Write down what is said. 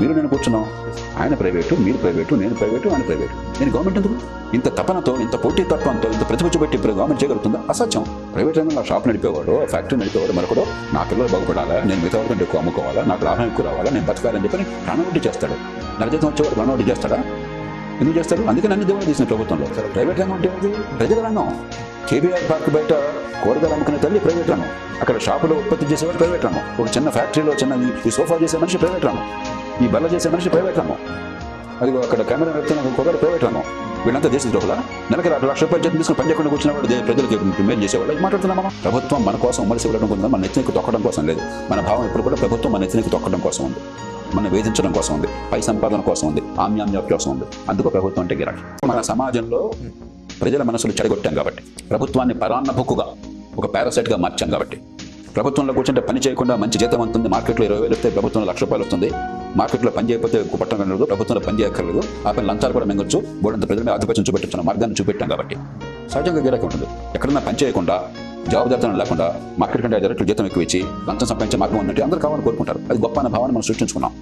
మీరు నేను కూర్చున్నాం. ఆయన ప్రైవేటు మీరు ప్రైవేటు నేను ప్రైవేటు ఆయన ప్రైవేటు. నేను గవర్నమెంట్ ఎందుకు? ఇంత తపనతో ఇంత పోటీ తత్వంతో ఇంత ప్రతిపక్ష పెట్టి ఇప్పుడు గవర్నమెంట్ చేయగలుగుతుందా? అసత్యం. ప్రైవేట్ రంగంలో షాప్ నడిపేవాడు ఫ్యాక్టరీ నడిపేవాడు మరొకడు నా పిల్లలు బాగుపడాలా? నేను మిగతా వాళ్ళకంటే ఎక్కువ అమ్ముకోవాలా? నాకు లాభం ఎక్కువ రావాలా? నేను బతకాలని చెప్పని ప్రాణవడ్డీ చేస్తాడు. నరజతం వచ్చేవాడు ప్రాణవడ్డీ చేస్తాడా? ఎందుకు చేస్తాడు? అందుకని అన్ని దేవుడు తీసిన ప్రభుత్వంలో. ప్రైవేట్ రంగం అంటే ప్రజల రంగం. కేబీఆర్ పార్క్ బయట కూరగాయలు అమ్ముకునే తల్లి ప్రైవేట్ రంగం. అక్కడ షాపులో ఉత్పత్తి చేసేవాడు ప్రైవేట్ రంగం. ఒక చిన్న ఫ్యాక్టరీలో చిన్న ఈ సోఫా చేసే మనిషి ప్రైవేట్ రంగం. ఈ బల్ల చేసే మనిషి ప్రైవేట్ రంగం అది అక్కడ కెమెరా నడుపుతున్న కుర్రాడు ప్రైవేట్ రంగం వీళ్ళంతా దేశ ద్రోహుల? నెలకి రెండు లక్షల రూపాయలు జీతం తీసుకుని పని చేయకుండా కూర్చున్న వాడు దే- ప్రజలకు మేలు చేసేవాళ్ళు? ఇది మాట్లాడుతున్నాం మనం ప్రభుత్వం మన కోసం ఉమ్మడి ఇవ్వడం కోసం మన నెత్తికి తొక్కడం కోసం లేదు. మన భావం ఎప్పుడు కూడా ప్రభుత్వం మన నెత్తికి తొక్కడం కోసం ఉంది. మనం వేధించడం కోసం ఉంది. పై సంపాదన కోసం ఉంది. ఆమ్యామ్య కోసం ఉంది. అందుకు ప్రభుత్వం అంటే గిరాకీ. మన సమాజంలో ప్రజల మనసులు చెడగొట్టాం కాబట్టి ప్రభుత్వాన్ని పరాన్న బొక్కుగా ఒక పారాసైట్గా మార్చాం కాబట్టి ప్రభుత్వంలో కూర్చుంటే పని చేయకుండా మంచి జీతం ఉంటుంది మార్కెట్లో ఇరవై వేలు వస్తే ప్రభుత్వంలో లక్ష రూపాయలు వస్తుంది మార్కెట్లో పని చేయకపోతే పట్టణం కనలేదు ప్రభుత్వంలో పని చేయక్కర్లేదు. ఆ పని లంచాలు కూడా మింగొచ్చు. బోడంత ప్రజల మీద ఆధిపత్యం చూపెట్టున్న మార్గాన్ని చూపెట్టాం కాబట్టి. సహజంగా గిరాకీ ఉంటుంది. ఎక్కడన్నా పని చేయకుండా జవాబుదారితనం లేకుండా మార్కెట్ కంటే డైరెక్ట్ జీతం ఎక్కువ ఇచ్చి లంచం సంపాదించే మార్గం ఉందంటే అందరూ కావాలని కోరుకుంటారు. అది గొప్ప అనే భావాన్ని మనం సృష్టించుకున్నాం.